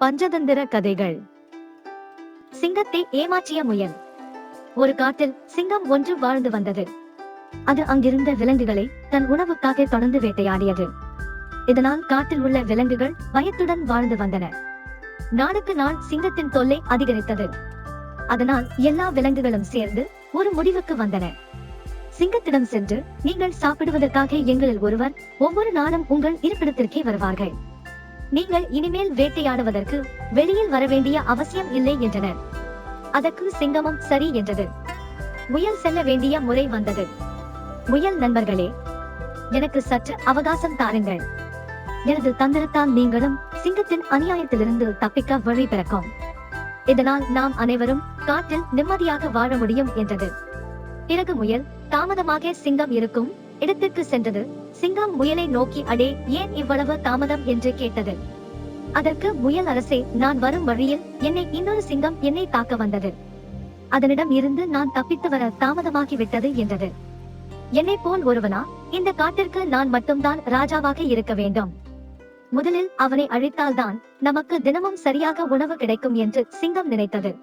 பஞ்சதந்திர கதைகள். சிங்கத்தை ஏமாற்றிய முயல். ஒரு காட்டில் சிங்கம் ஒன்று வாழ்ந்து வந்தது. அது அங்கிருந்த விலங்குகளை தன் உணவுக்காக தொடர்ந்து வேட்டையாடியது. இதனால் காட்டில் உள்ள விலங்குகள் பயத்துடன் வாழ்ந்து வந்தன. நாளுக்கு நாள் சிங்கத்தின் தொல்லை அதிகரித்தது. அதனால் எல்லா விலங்குகளும் சேர்ந்து ஒரு முடிவுக்கு வந்தன. சிங்கத்திடம் சென்று நீங்கள் சாப்பிடுவதற்காக எங்களில் ஒருவர் ஒவ்வொரு நாளும் உங்கள் இருப்பிடத்திற்கே வருவார்கள். நீங்கள் இனிமேல் வேட்டையாடுவதற்கு வெளியில் வரவேண்டிய அவசியம் இல்லை என்றனர். அதற்கு சிங்கமும் சரி என்றது. முயல் செல்ல வேண்டிய முறை வந்தது. முயல் நண்பர்களே எனக்கு சற்று அவகாசம் தாருங்கள். எனது தந்திரத்தால் நீங்களும் சிங்கத்தின் அநியாயத்திலிருந்து தப்பிக்க வழி பிறக்கும். இதனால் நாம் அனைவரும் காட்டில் நிம்மதியாக வாழ முடியும் என்றது. பிறகு முயல் தாமதமாக சிங்கம் இருக்கும் இடத்திற்கு சென்றது. சிங்கம் முயலை நோக்கி அடே ஏன் இவ்வளவு தாமதம்? என்று கேட்டது. அதற்கு முயல் அரசே நான் வரும் வழியில் என்னை இன்னொரு சிங்கம் என்னை தாக்க வந்தது. அதனிடம் இருந்து நான் தப்பித்து வர தாமதமாகி விட்டது என்றது. என்னை போல் ஒருவனா? இந்த காட்டிற்கு நான் மட்டும்தான் ராஜாவாக இருக்க வேண்டும். முதலில் அவனை அழித்தால்தான் நமக்கு தினமும் சரியாக உணவு கிடைக்கும் என்று சிங்கம் நினைத்தது.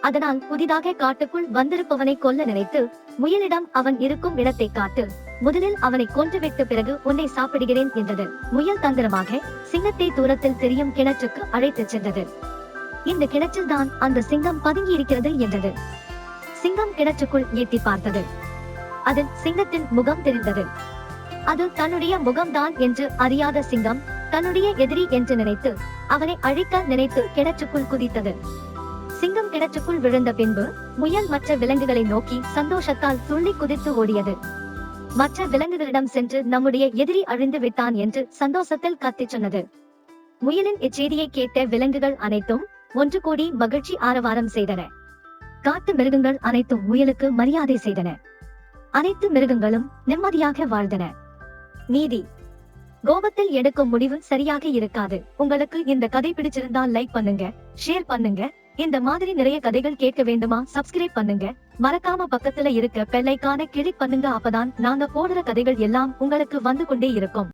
அதனால் புதிதாக காட்டுக்குள் வந்திருப்பவனை கொல்ல நினைத்து முயலிடம் அவன் இருக்கும் இடத்தை காட்டு. முதலில் அவனை கொன்றுவிட்டு பிறகு உன்னை சாப்பிடுகிறேன் என்றது. முயல் தந்திரமாக சிங்கத்தை தூரத்தில் தெரியும் கிணற்றுக்கு அழைத்துச் சென்றது. இந்த கிணற்றில் தான் அந்த சிங்கம் பதுங்கி இருக்கிறது என்றது. சிங்கம் கிணற்றுக்குள் எட்டி பார்த்தது. அதில் சிங்கத்தின் முகம் தெரிந்தது. அது தன்னுடைய முகம்தான் என்று அறியாத சிங்கம் தன்னுடைய எதிரி என்று நினைத்து அவனை அழிக்க நினைத்து கிணற்றுக்குள் குதித்தது. சிங்கம் கிணற்றுக்குள் விழுந்த பின்பு முயல் மற்ற விலங்குகளை நோக்கி சந்தோஷத்தால் துள்ளி குதித்து ஓடியது. மற்ற விலங்குகளிடம் சென்று நம்முடைய எதிரி அழிந்து விட்டான் என்று சந்தோஷத்தில் கத்திச் சொன்னது. முயலின் இச்செய்தியை கேட்ட விலங்குகள் அனைத்தும் ஒன்று கூடி மகிழ்ச்சி ஆரவாரம் செய்தன. காட்டு மிருகங்கள் அனைத்தும் முயலுக்கு மரியாதை செய்தன. அனைத்து மிருகங்களும் நிம்மதியாக வாழ்ந்தன. நீதி. கோபத்தில் எடுக்கும் முடிவு சரியாக இருக்காது. உங்களுக்கு இந்த கதை பிடிச்சிருந்தால் லைக் பண்ணுங்க ஷேர் பண்ணுங்க இந்த மாதிரி நிறைய கதைகள் கேட்க வேண்டுமா? சப்ஸ்கிரைப் பண்ணுங்க. மறக்காம பக்கத்துல இருக்க பெல்லைக்கான கிளிக் பண்ணுங்க. அப்பதான் நாங்க போடுற கதைகள் எல்லாம் உங்களுக்கு வந்து கொண்டே இருக்கும்.